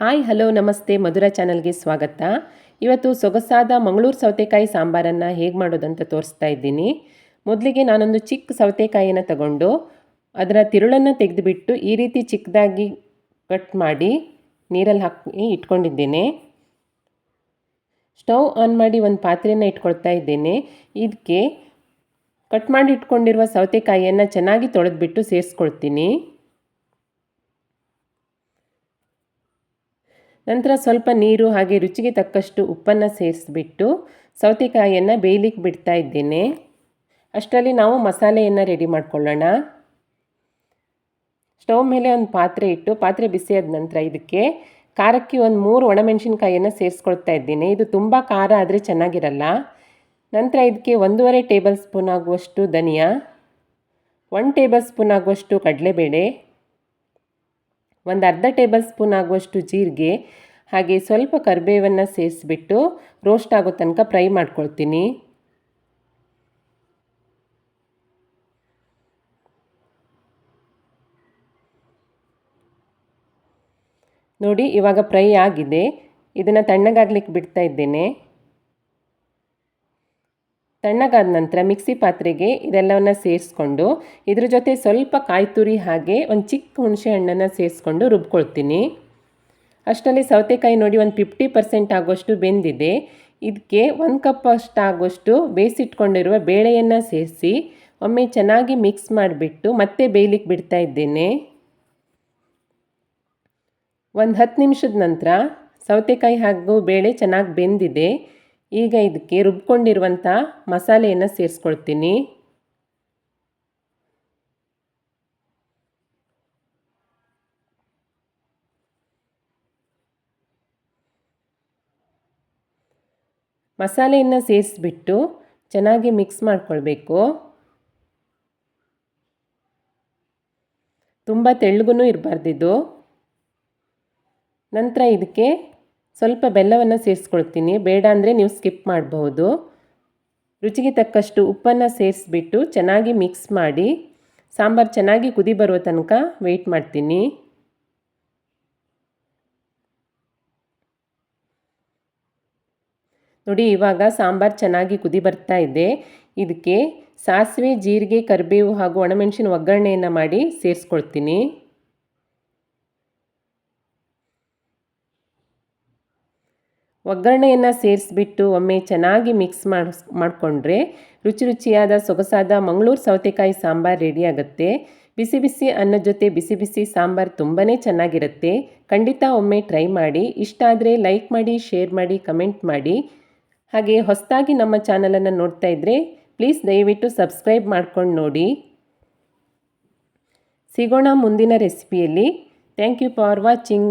Hi, hello, ನಮಸ್ತೆ, ಮಧುರ ಚಾನಲ್ಗೆ ಸ್ವಾಗತ. ಇವತ್ತು ಸೊಗಸಾದ ಮಂಗಳೂರು ಸೌತೆಕಾಯಿ ಸಾಂಬಾರನ್ನು ಹೇಗೆ ಮಾಡೋದಂತ ತೋರಿಸ್ತಾ ಇದ್ದೀನಿ. ಮೊದಲಿಗೆ ನಾನೊಂದು ಚಿಕ್ಕ ಸೌತೆಕಾಯಿಯನ್ನು ತಗೊಂಡು ಅದರ ತಿರುಳನ್ನು ತೆಗೆದುಬಿಟ್ಟು ಈ ರೀತಿ ಚಿಕ್ಕದಾಗಿ ಕಟ್ ಮಾಡಿ ನೀರಲ್ಲಿ ಹಾಕಿ ಇಟ್ಕೊಂಡಿದ್ದೇನೆ. ಸ್ಟವ್ ಆನ್ ಮಾಡಿ ಒಂದು ಪಾತ್ರೆಯನ್ನು ಇಟ್ಕೊಳ್ತಾ ಇದ್ದೇನೆ. ಇದಕ್ಕೆ ಕಟ್ ಮಾಡಿ ಇಟ್ಕೊಂಡಿರುವ ಸೌತೆಕಾಯಿಯನ್ನು ಚೆನ್ನಾಗಿ ತೊಳೆದುಬಿಟ್ಟು ಸೇರಿಸ್ಕೊಳ್ತೀನಿ. ನಂತರ ಸ್ವಲ್ಪ ನೀರು ಹಾಗೆ ರುಚಿಗೆ ತಕ್ಕಷ್ಟು ಉಪ್ಪನ್ನು ಸೇರಿಸ್ಬಿಟ್ಟು ಸೌತೆಕಾಯಿಯನ್ನು ಬೇಯಲಿಕ್ಕೆ ಬಿಡ್ತಾ ಇದ್ದೇನೆ. ಅಷ್ಟರಲ್ಲಿ ನಾವು ಮಸಾಲೆಯನ್ನು ರೆಡಿ ಮಾಡ್ಕೊಳ್ಳೋಣ. ಸ್ಟವ್ ಮೇಲೆ ಒಂದು ಪಾತ್ರೆ ಇಟ್ಟು ಪಾತ್ರೆ ಬಿಸಿಯಾದ ನಂತರ ಇದಕ್ಕೆ ಖಾರಕ್ಕೆ ಒಂದು ಮೂರು ಒಣಮೆಣಸಿನ್ಕಾಯಿಯನ್ನು ಸೇರಿಸ್ಕೊಳ್ತಾ ಇದ್ದೀನಿ. ಇದು ತುಂಬ ಖಾರ ಆದರೆ ಚೆನ್ನಾಗಿರಲ್ಲ. ನಂತರ ಇದಕ್ಕೆ ಒಂದೂವರೆ ಟೇಬಲ್ ಸ್ಪೂನ್ ಆಗುವಷ್ಟು ಧನಿಯಾ ಒನ್ ಟೇಬಲ್ ಸ್ಪೂನ್ ಆಗುವಷ್ಟು ಕಡಲೆಬೇಳೆ ಒಂದು ಅರ್ಧ ಟೇಬಲ್ ಸ್ಪೂನ್ ಆಗುವಷ್ಟು ಜೀರಿಗೆ, ಹಾಗೆ ಸ್ವಲ್ಪ ಕರಿಬೇವನ್ನು ಸೇರಿಸ್ಬಿಟ್ಟು ರೋಸ್ಟ್ ಆಗೋ ತನಕ ಫ್ರೈ ಮಾಡ್ಕೊಳ್ತೀನಿ. ನೋಡಿ ಇವಾಗ ಫ್ರೈ ಆಗಿದೆ. ಇದನ್ನು ತಣ್ಣಗಾಗ್ಲಿಕ್ಕೆ ಬಿಡ್ತಾ ಇದ್ದೇನೆ. ತಣ್ಣಗಾದ ನಂತರ ಮಿಕ್ಸಿ ಪಾತ್ರೆಗೆ ಇದೆಲ್ಲವನ್ನು ಸೇರಿಸ್ಕೊಂಡು ಇದ್ರ ಜೊತೆ ಸ್ವಲ್ಪ ಕಾಯಿ ತುರಿ ಹಾಗೆ ಒಂದು ಚಿಕ್ಕ ಹುಣಸೆ ಹಣ್ಣನ್ನು ಸೇರಿಸ್ಕೊಂಡು ರುಬ್ಕೊಳ್ತೀನಿ. ಅಷ್ಟರಲ್ಲಿ ಸೌತೆಕಾಯಿ ನೋಡಿ ಒಂದು ಫಿಫ್ಟಿ ಪರ್ಸೆಂಟ್ ಆಗುವಷ್ಟು ಬೆಂದಿದೆ. ಇದಕ್ಕೆ ಒಂದು ಕಪ್ ಅಷ್ಟಾಗುವಷ್ಟು ಬೇಯಿಸಿಟ್ಕೊಂಡಿರುವ ಬೇಳೆಯನ್ನು ಸೇರಿಸಿ ಒಮ್ಮೆ ಚೆನ್ನಾಗಿ ಮಿಕ್ಸ್ ಮಾಡಿಬಿಟ್ಟು ಮತ್ತೆ ಬೇಯಲಿಕ್ಕೆ ಬಿಡ್ತಾ ಇದ್ದೇನೆ. ಒಂದು ಹತ್ತು ನಿಮಿಷದ ನಂತರ ಸೌತೆಕಾಯಿ ಹಾಗೂ ಬೇಳೆ ಚೆನ್ನಾಗಿ ಬೆಂದಿದೆ. ಈಗ ಇದಕ್ಕೆ ರುಬ್ಕೊಂಡಿರುವಂಥ ಮಸಾಲೆಯನ್ನು ಸೇರಿಸ್ಕೊಳ್ತೀನಿ. ಮಸಾಲೆಯನ್ನು ಸೇರಿಸ್ಬಿಟ್ಟು ಚೆನ್ನಾಗಿ ಮಿಕ್ಸ್ ಮಾಡ್ಕೊಳ್ಬೇಕು. ತುಂಬ ತೆಳ್ಳಗೂ ಇರಬಾರ್ದಿದ್ದು ನಂತರ ಇದಕ್ಕೆ ಸ್ವಲ್ಪ ಬೆಲ್ಲವನ್ನು ಸೇರಿಸ್ಕೊಳ್ತೀನಿ. ಬೇಡ ಅಂದರೆ ನೀವು ಸ್ಕಿಪ್ ಮಾಡಬಹುದು. ರುಚಿಗೆ ತಕ್ಕಷ್ಟು ಉಪ್ಪನ್ನು ಸೇರಿಸ್ಬಿಟ್ಟು ಚೆನ್ನಾಗಿ ಮಿಕ್ಸ್ ಮಾಡಿ, ಸಾಂಬಾರು ಚೆನ್ನಾಗಿ ಕುದಿ ಬರುವ ತನಕ ವೆಯ್ಟ್ ಮಾಡ್ತೀನಿ. ನೋಡಿ, ಇವಾಗ ಸಾಂಬಾರು ಚೆನ್ನಾಗಿ ಕುದಿ ಬರ್ತಾ ಇದೆ. ಇದಕ್ಕೆ ಸಾಸಿವೆ, ಜೀರಿಗೆ, ಕರಿಬೇವು ಹಾಗೂ ಒಣಮೆಣಸಿನ ಒಗ್ಗರಣೆಯನ್ನು ಮಾಡಿ ಸೇರಿಸ್ಕೊಳ್ತೀನಿ. ಒಗ್ಗರಣೆಯನ್ನು ಸೇರಿಸ್ಬಿಟ್ಟು ಒಮ್ಮೆ ಚೆನ್ನಾಗಿ ಮಿಕ್ಸ್ ಮಾಡಿಸ್, ಮಾಡಿಕೊಂಡ್ರೆ ರುಚಿ ರುಚಿಯಾದ ಸೊಗಸಾದ ಮಂಗಳೂರು ಸೌತೆಕಾಯಿ ಸಾಂಬಾರು ರೆಡಿಯಾಗುತ್ತೆ ಬಿಸಿ ಬಿಸಿ ಅನ್ನದ ಜೊತೆ ಬಿಸಿ ಬಿಸಿ ಸಾಂಬಾರು ತುಂಬಾ ಚೆನ್ನಾಗಿರುತ್ತೆ. ಖಂಡಿತ ಒಮ್ಮೆ ಟ್ರೈ ಮಾಡಿ, ಇಷ್ಟ ಆದರೆ ಲೈಕ್ ಮಾಡಿ ಶೇರ್ ಮಾಡಿ ಕಮೆಂಟ್ ಮಾಡಿ. ಹಾಗೆ ಹೊಸದಾಗಿ ನಮ್ಮ ಚಾನಲನ್ನು ನೋಡ್ತಾ ಇದ್ದರೆ ಪ್ಲೀಸ್ ದಯವಿಟ್ಟು ಸಬ್ಸ್ಕ್ರೈಬ್ ಮಾಡ್ಕೊಂಡು ನೋಡಿ. ಸಿಗೋಣ ಮುಂದಿನ ರೆಸಿಪಿಯಲ್ಲಿ ಥ್ಯಾಂಕ್ ಯು ಫಾರ್ ವಾಚಿಂಗ್